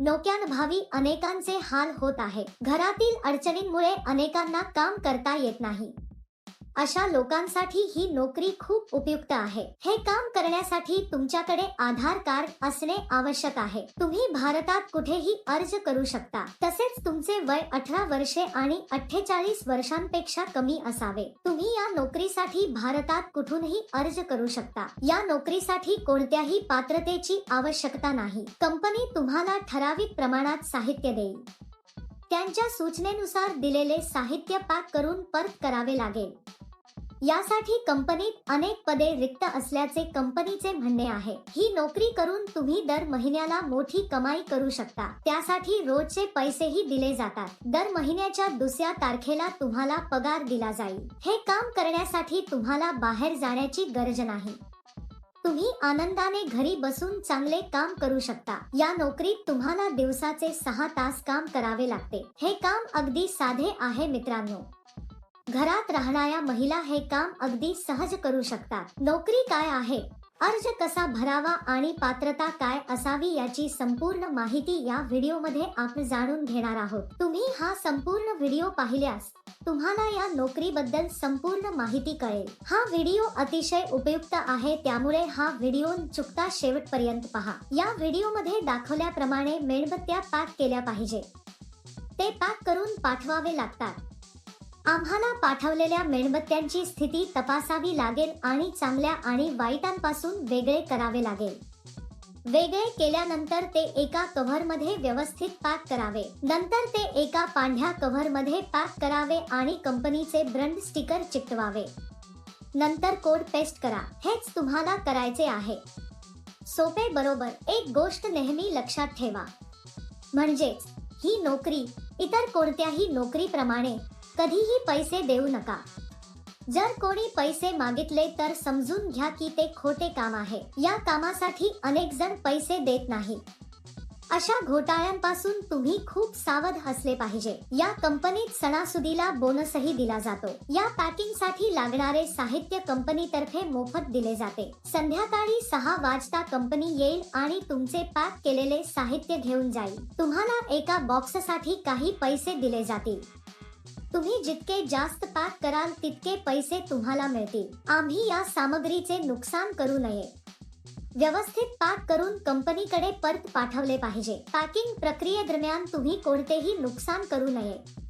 नोक्यानभावी अनेकांचे हाल होत आहे. घरातील अडचणींमुळे अनेकांना काम करता येत नाही. अशा लोकांसाठी ही नोकरी खूप उपयुक्त आहे. हे काम करण्यासाठी तुमच्याकडे आधार कार्ड असणे आवश्यक आहे. तुम्ही भारतात कुठेही अर्ज करू शकता. तसेच तुमचे वय अठरा वर्षे आणि अठ्ठेचाळीस वर्षांपेक्षा कमी असावे. तुम्ही या नोकरीसाठी भारतात कुठूनही अर्ज करू शकता. या नोकरीसाठी कोणत्याही पात्रतेची आवश्यकता नाही. कंपनी तुम्हाला ठराविक प्रमाणात साहित्य देईल. त्यांच्या सूचनेनुसार दिलेले साहित्य पॅक करून परत करावे लागेल. यासाठी कंपनीत अनेक पदे रिक्त असल्याचे कंपनीचे म्हणणे आहे. ही नोकरी करून तुम्ही दर महिन्याला मोठी कमाई करू शकता. त्यासाठी रोजचे पैसेही दिले जातात. दर महिन्याच्या दुसऱ्या तारखेला तुम्हाला पगार दिला जाईल. हे काम करण्यासाठी तुम्हाला बाहेर जाण्याची गरज नाही. तुम्ही आनंदाने घरी बसून चांगले काम करू शकता. या नोकरीत तुम्हाला दिवसाचे सहा तास काम करावे लागते. हे काम अगदी साधे आहे मित्रांनो. घरात राहणाऱ्या महिला हे काम अगदी सहज करू शकतात. नोकरी काय आहे? अर्ज कसा भरावा आणि पात्रता काय असावी याची संपूर्ण माहिती या व्हिडिओमध्ये आपण जाणून घेणार आहोत. तुम्ही हा संपूर्ण व्हिडिओ पाहिल्यास तुम्हाला या नोकरीबद्दल संपूर्ण माहिती कळेल. हा व्हिडिओ अतिशय उपयुक्त आहे त्यामुळे हा व्हिडिओ चुकता शेवटपर्यंत पहा. या व्हिडिओमध्ये दाखवल्याप्रमाणे मेणबत्त्या पॅक केल्या पाहिजे. ते पॅक करून पाठवावे लागतात. आम्हाला पाठवलेल्या मेणबत्त्यांची स्थिती तपासावी लागेल आणि चांगल्या आणि वाईटांपासून वेगळे करावे लागेल. वेगळे केल्यानंतर ते एका कव्हरमध्ये व्यवस्थित पॅक करावे. नंतर ते एका पांढऱ्या कव्हरमध्ये पॅक करावे आणि कंपनीचे ब्रंड स्टिकर चिकटवावे. नंतर कोड पेस्ट करा. हेच तुम्हाला करायचे आहे. सोपे बरोबर एक गोष्ट नेहमी लक्षात ठेवा. म्हणजेच ही नोकरी इतर कोणत्याही नोकरीप्रमाणे कधीही पैसे देऊ नका. जर कोणी पैसे मागितले तर समजून घ्या की ते खोटे काम आहे. या कामासाठी अनेक जण पैसे देत नाही. अशा घोटाळ्यांपासून तुम्ही खूप सावध असले पाहिजे. या कंपनीत सणासुदीला बोनसही दिला जातो. या पॅकिंगसाठी लागणारे साहित्य कंपनीतर्फे मोफत दिले जाते. संध्याकाळी सहा वाजता कंपनी येईल आणि तुमचे पॅक केलेले साहित्य घेऊन जाईल. तुम्हाला एका बॉक्ससाठी काही पैसे दिले जातील. तुम्ही जितके जास्त पॅक कराल तितके पैसे तुम्हाला मिळतील. आम्ही या सामग्रीचे नुकसान करू नये. व्यवस्थित पॅक करून कंपनीकडे परत पाठवले पाहिजे. पॅकिंग प्रक्रियेदरम्यान तुम्ही कोणतेही नुकसान करू नये.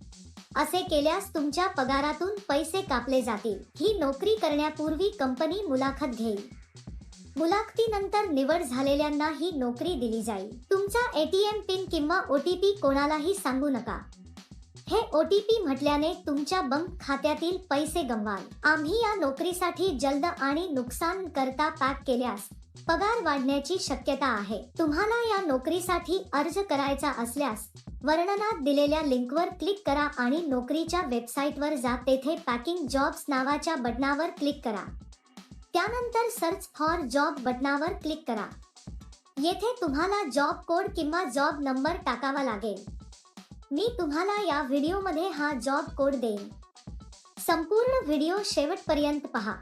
असे केल्यास तुमच्या पगारातून पैसे कापले जातील. ही नोकरी करण्यापूर्वी कंपनी मुलाखत घेईल. मुलाखतीनंतर निवड झालेल्यांना ही नोकरी दिली जाईल. तुमचा एटीएम पिन किंवा ओटीपी कोणालाही सांगू नका. हे ओटीपी म्हटल्याने तुमच्या बँक खात्यातील पैसे गमवाल आम्ही या नोकरीसाठी जलद आणि नुकसान करता पॅक केल्यास पगार वाढण्याची शक्यता आहे. तुम्हाला या नोकरीसाठी अर्ज करायचा असल्यास वर्णनात दिलेल्या लिंकवर क्लिक करा आणि नोकरीच्या वेबसाईटवर जा. तेथे पॅकिंग जॉब्स नावाच्या बटनावर क्लिक करा. त्यानंतर सर्च फॉर जॉब बटनावर क्लिक करा. येथे तुम्हाला जॉब कोड किंवा जॉब नंबर टाकावा लागेल. मी तुम्हाला या व्हिडिओमध्ये हा जॉब कोड देईन. संपूर्ण व्हिडिओ शेवटपर्यंत पहा.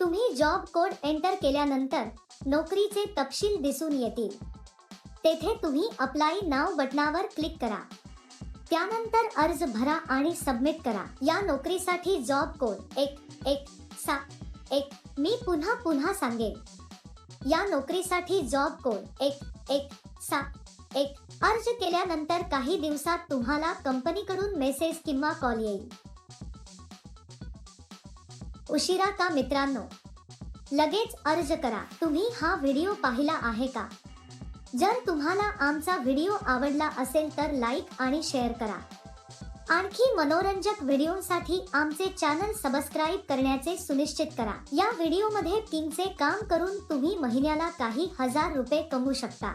तुम्ही जॉब कोड एंटर केल्यानंतर नोकरीचे तपशील दिसून येतील. तेथे तुम्ही अप्लाय नाव बटनावर क्लिक करा. त्यानंतर अर्ज भरा आणि सबमिट करा. या नोकरीसाठी जॉब कोड एक एक सात एक मी पुन्हा पुन्हा सांगेन. या नोकरीसाठी जॉब कोड एक एक सात एक अर्ज केल्यानंतर काही दिवसात तुम्हाला कंपनीकडून मेसेज किंवा कॉल येईल. उशिरा का मित्रांनो? लगेच अर्ज करा. तुम्ही हा व्हिडिओ पाहिला आहे का? जर तुम्हाला आमचा व्हिडिओ आवडला असेल तर लाईक आणि शेअर करा. आणखी मनोरंजक व्हिडिओसाठी आमचे चॅनल सबस्क्राईब करण्याचे सुनिश्चित करा. या व्हिडिओमध्ये किंगचे काम करून तुम्ही महिन्याला काही हजार रुपये कमवू शकता.